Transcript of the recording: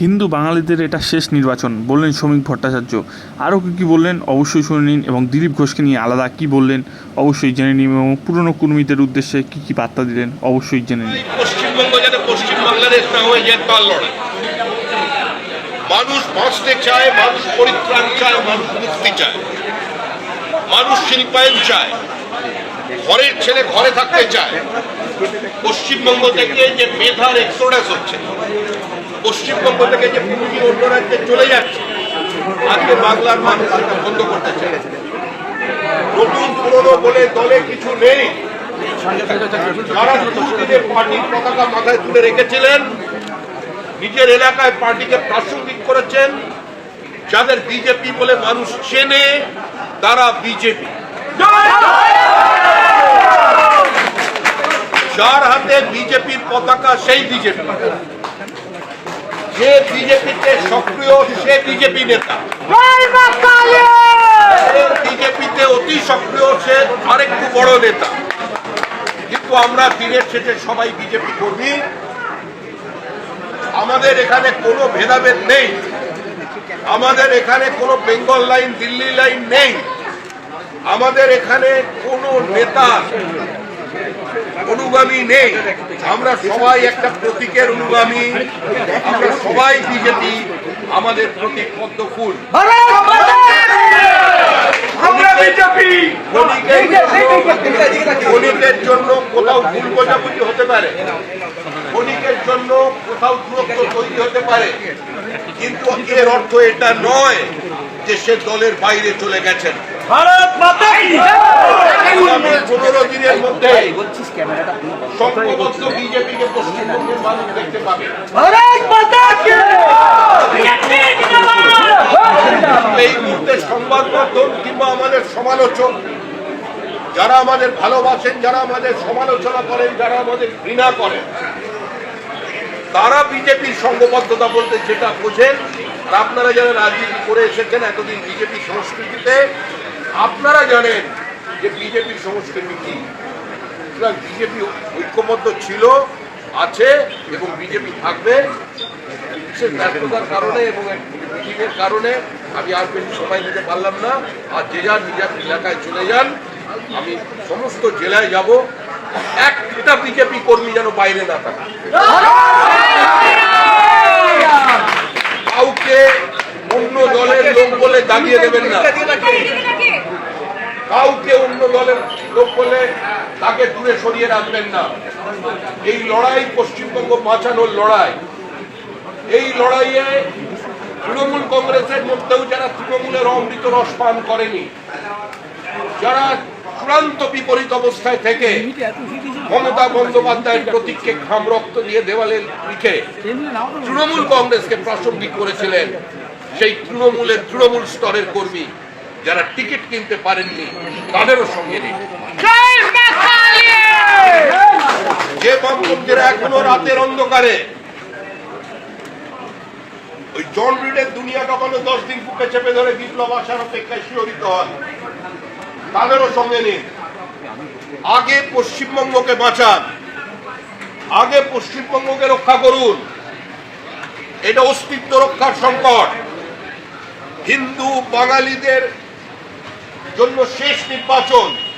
হিন্দু বাঙালিদের এটা শেষ নির্বাচন, বললেন শ্রমিক ভট্টাচার্য। আরও কী কী বললেন? অবশ্যই শুনে নিন এবং দিলীপ ঘোষকে নিয়ে আলাদা কী বললেন? অবশ্যই জেনে নিন এবং পুরনো কর্মীদের উদ্দেশ্যে কী কী বার্তা দিলেন? অবশ্যই জেনে নিন। পশ্চিমবঙ্গ যাতে পশ্চিম বাংলাদেশ না হয়ে যায় তার লড়াই। মানুষ বাঁচতে চায়, মানুষ পরিত্রাণ চায়, মানুষ মুক্তি চায়। মানুষ শিল্পায়ন চায়, ঘরের ছেলে ঘরে থাকতে চায়। পশ্চিমবঙ্গ থেকে যে মেধার এক্সোডাস হচ্ছে পশ্চিমবঙ্গ থেকে যে পুঁজি অন্য রাজ্যে চলে যাচ্ছে, আজকে বাংলার মানুষ সেটা বন্ধ করতে চায় নতুন পুরনো বলে দলে কিছু নেই। যারা দুদিনের পার্টির পতাকা মাথায় তুলে রেখেছিলেন, নিজের এলাকায় পার্টিকে প্রাসঙ্গিক করেছেন, যাদের বিজেপি বলে মানুষ চেনে, তারা বিজেপি। যার হাতে বিজেপির পতাকা সেই বিজেপি। যে বিজেপিতে সক্রিয় সে বিজেপি নেতা। বিজেপিতে অতি সক্রিয় সে আরেকটু বড় নেতা। কিন্তু আমরা দিনের শেষে সবাই বিজেপি কর্মী। আমাদের এখানে কোনো ভেদাভেদ নেই। আমাদের এখানে কোনো বেঙ্গল লাইন দিল্লি লাইন নেই। আমাদের এখানে কোনো নেতা অনুগামী নেই। আমরা সবাই একটা প্রতীকের অনুগামী। আমরা সবাই বিজেপি আমাদের প্রতীক পদ্ম ফুল আমরা বিজেপি। জন্য কোথাও ভুল বোঝাবুঝি হতে পারে। ক্ষণিকের জন্য কোথাও দূরত্ব তৈরি হতে পারে। কিন্তু এর অর্থ এটা নয় যে সে দলের বাইরে চলে গেছেন। ভারত মাতা কি পনেরো দিনের মধ্যে সংঘবদ্ধ বিজেপিকে পশ্চিমবঙ্গের মানুষ দেখতে পাবে। ভারত মাতা কি এই মুহূর্তে সংবাদ মাধ্যম কিংবা আমাদের সমালোচক যারা আমাদের ভালোবাসেন যারা আমাদের সমালোচনা করেন যারা আমাদের ঘৃণা করেন তারা বিজেপির সংঘবদ্ধতা বলতে যেটা বোঝেন আর আপনারা যারা রাজনীতি করে এসেছেন এতদিন বিজেপি সংস্কৃতিতে আপনারা জানেন যে বিজেপির সংস্কৃতি কি? সুতরাং বিজেপি ঐক্যবদ্ধ ছিল, আছে এবং বিজেপি থাকবে। বিশেষ ব্যস্ততার কারণে এবং মিটিংয়ের কারণে আমি আর বেশি সময় দিতে পারলাম না। আর যে যার নিজের এলাকায় চলে যান, আমি সমস্ত জেলায় যাব। একটা বিজেপি কর্মী যেন বাইরে না থাকে। কাউকে অন্য দলের লোক বলে দাগিয়ে দেবেন না। কাউকে অন্য দলের লোক বলে তাকে দূরে সরিয়ে রাখবেন না। এই লড়াই পশ্চিমবঙ্গ বাঁচানোর লড়াই। এই লড়াইয়ে তৃণমূল কংগ্রেসের মধ্যেও যারা তৃণমূলের অমৃত রস পান করেনি, যারা চূড়ান্ত বিপরীত অবস্থায় থেকে মমতা বন্দ্যোপাধ্যায়ের প্রতীককে ঘাম রক্ত দিয়ে দেওয়ালে লিখে তৃণমূল কংগ্রেসকে প্রাসঙ্গিক করেছিলেন সেই তৃণমূলের তৃণমূল স্তরের কর্মী যারা টিকিট কিনতে পারেননি তাদেরও সঙ্গে নিন। যে বামপন্থীরা এখনও রাতের অন্ধকারে ওই জন রিডের দুনিয়া কখনো দশ দিন বুকে চেপে ধরে বিপ্লব আসার অপেক্ষায় শিহরিত হন তাদেরও সঙ্গে নিন। আগে পশ্চিমবঙ্গকে বাঁচান আগে পশ্চিমবঙ্গকে রক্ষা করুন। এটা অস্তিত্ব রক্ষার সংকট। হিন্দু বাঙালিদের জন্য শেষ নির্বাচন।